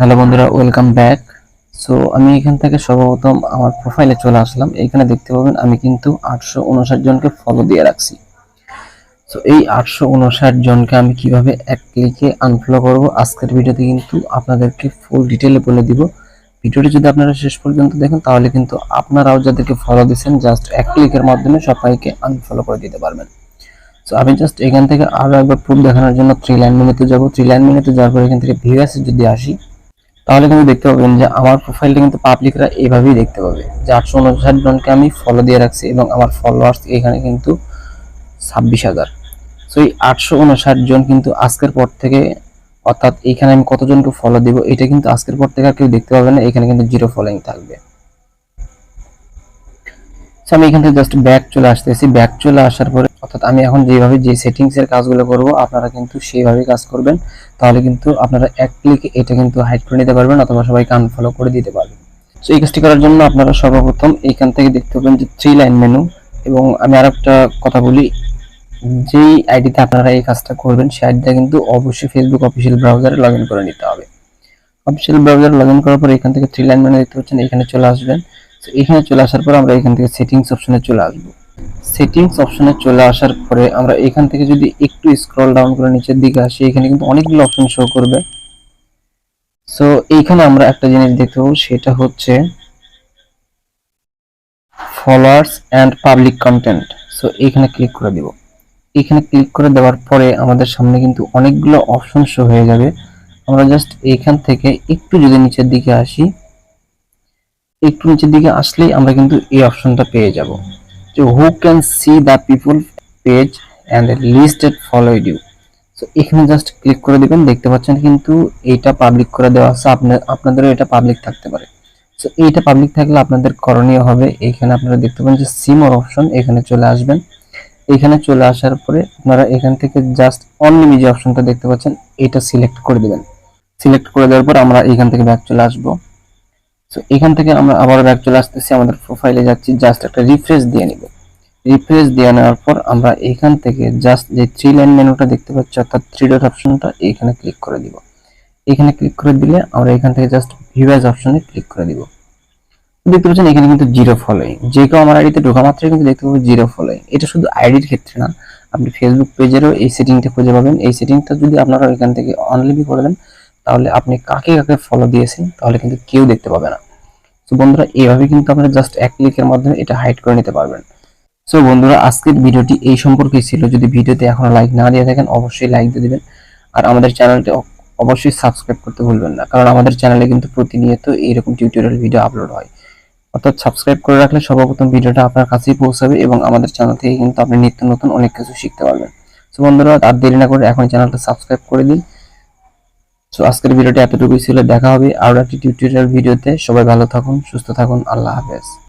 Hello বন্ধুরা, welcome back. So আমি এখান থেকে সর্বপ্রথম আমার প্রোফাইলে চলে আসলাম। এখানে দেখতে পাবেন আমি কিন্তু আটশো উনষাট জনকে ফলো দিয়ে রাখছি। সো এই আটশো উনষাট জনকে আমি কীভাবে এক ক্লিকে আনফলো করব, আজকের ভিডিওতে কিন্তু আপনাদেরকে ফুল ডিটেলে বলে দিব। ভিডিওটি যদি আপনারা শেষ পর্যন্ত দেখেন, তাহলে কিন্তু আপনারাও যাদেরকে ফলো দিচ্ছেন জাস্ট এক ক্লিকের মাধ্যমে সবাইকে আনফলো করে দিতে পারবেন। সো আমি জাস্ট এখান থেকে আরও একবার প্রুফ দেখানোর জন্য থ্রি লাইন মেনুতে যাব। থ্রি লাইন মেনুতে যাওয়ার পর এখান থেকে ভিউয়ার্সে যদি আসি তাহলে কিন্তু দেখতে পাবেন যে আমার প্রোফাইলটা কিন্তু পাবলিকরা এইভাবেই দেখতে পাবে। যে আটশো উনষাট জনকে আমি ফলো দিয়ে রাখছি এবং আমার ফলোয়ার্স এখানে কিন্তু ছাব্বিশ হাজার। সো এই আটশো উনষাট জন কিন্তু আজকের পর থেকে, অর্থাৎ এখানে আমি কতজনকে ফলো দিব, এটা কিন্তু আজকের পর থেকে আর কেউ দেখতে পাবে না, এখানে কিন্তু জিরো ফলোইং থাকবে। আমি এখান থেকে জাস্ট ব্যাক চলে আসতেছি। ব্যাক চলে আসার পরে অর্থাৎ আমি এখন যেভাবে যে সেটিংস এর কাজগুলো করব, আপনারা কিন্তু সেইভাবে কাজ করবেন। তাহলে কিন্তু আপনারা এক ক্লিকে এটা কিন্তু হাইড করে নিতে পারবেন অথবা সবাইকে আনফলো করে দিতে পারবেন। সো এই কাজটি করার জন্য আপনারা সর্বপ্রথম এইখান থেকে দেখতে পাবেন যে থ্রি লাইন মেনু এবং আমি আর একটা কথা বলি, যেই আইডিতে আপনারা এই কাজটা করবেন, সেই আইডিটা কিন্তু অবশ্যই ফেসবুক অফিসিয়াল ব্রাউজারে লগ করে নিতে হবে। অফিসিয়াল ব্রাউজার লগ করার পর এখান থেকে থ্রি লাইন মেনু দেখতে পাচ্ছেন, এখানে চলে আসবেন। তো এখানে চলে আসার পর আমরা এখান থেকে সেটিংস অপশনে চলে আসব। সেটিংস অপশনে চলে আসার পরে আমরা এখান থেকে যদি একটু স্ক্রল ডাউন করে নিচের দিকে আসি, এখানে কিন্তু অনেকগুলো অপশন শো করবে। সো এইখানে আমরা একটা জিনিস দেখতে পাবো, সেটা হচ্ছে followers and public content so এখানে ক্লিক করে দিব। এখানে ক্লিক করে দেওয়ার পরে আমাদের সামনে কিন্তু অনেকগুলো অপশন শো হয়ে যাবে। আমরা জাস্ট এইখান থেকে একটু যদি নিচের দিকে আসি, একটু নিচের দিকে আসলেই আমরা কিন্তু এই অপশনটা পেয়ে যাব। যে who can see the people page and listed followed you so এখানে জাস্ট ক্লিক করে দিবেন, দেখতে পাচ্ছেন কিন্তু এটা পাবলিক করে দেওয়া আছে আপনার আপনাদেরও এটা পাবলিক থাকতে পারে। সো এইটা পাবলিক থাকলে আপনাদের করণীয় হবে, এখানে আপনারা দেখতে পাবেন যে সিমর অপশন এখানে চলে আসবেন। এখানে চলে আসার পরে আপনারা এখান থেকে জাস্ট অনলিমি যে অপশনটা দেখতে পাচ্ছেন, এটা সিলেক্ট করে দিবেন। সিলেক্ট করে দেওয়ার পর আমরা এখান থেকে ব্যাক চলে আসব। সো এখান থেকে আমরা আবার ব্যাক চলে আসতেছি, আমাদের প্রোফাইলে যাচ্ছি জাস্ট একটা রিফ্রেশ দিয়ে নিব। রিফ্রেশ দিয়ে নেওয়ার পর আমরা এখান থেকে জাস্ট যে থ্রি লাইন মেনুটা দেখতে পাচ্ছি, অর্থাৎ থ্রি ডট অপশনটা এখানে ক্লিক করে দিব। এখানে ক্লিক করে দিলে আমরা এখান থেকে জাস্ট ভিউয়ার্স অপশনে ক্লিক করে দিব। দেখতে পাচ্ছেন, এখানে কিন্তু জিরো ফলোইং যে কেউ আমার আইডিতে ঢোকা মাত্রই কিন্তু দেখতে পাবো জিরো ফলোইং এটা শুধু আইডির ক্ষেত্রে না, আপনি ফেসবুক পেজেরও এই সেটিংটা খুঁজে পাবেন। এই সেটিংটা যদি আপনারা এখান থেকে অনলিপি করে দেন তাহলে আপনি কাকে কাকে ফলো দিয়েছেন, তাহলে কিন্তু কেউ দেখতে পাবে না। তো বন্ধুরা, এইভাবে কিন্তু আপনারা জাস্ট এক ক্লিকের মাধ্যমে এটা হাইড করে নিতে পারবেন। সো বন্ধুরা, আজকের ভিডিওটি এই সম্পর্কেই ছিল। যদি ভিডিওতে এখনও লাইক না দিয়ে থাকেন, অবশ্যই লাইক দিয়ে দিবেন। আর আমাদের চ্যানেলটি অবশ্যই সাবস্ক্রাইব করতে ভুলবেন না, কারণ আমাদের চ্যানেলে কিন্তু প্রতিনিয়ত এইরকম টিউটোরিয়াল ভিডিও আপলোড হয়। অর্থাৎ সাবস্ক্রাইব করে রাখলে সর্বপ্রথম ভিডিওটা আপনার কাছেই পৌঁছাবে এবং আমাদের চ্যানেল থেকে কিন্তু আপনি নিত্য নতুন অনেক কিছু শিখতে পারবেন। সো বন্ধুরা, আর দেরি না করে এখন চ্যানেলটা সাবস্ক্রাইব করে দিন। সো আজকের ভিডিওটি এতটুকুই ছিল। দেখা হবে আরও একটি টিউটোরিয়াল ভিডিওতে। সবাই ভালো থাকুন, সুস্থ থাকুন। আল্লাহ হাফেজ।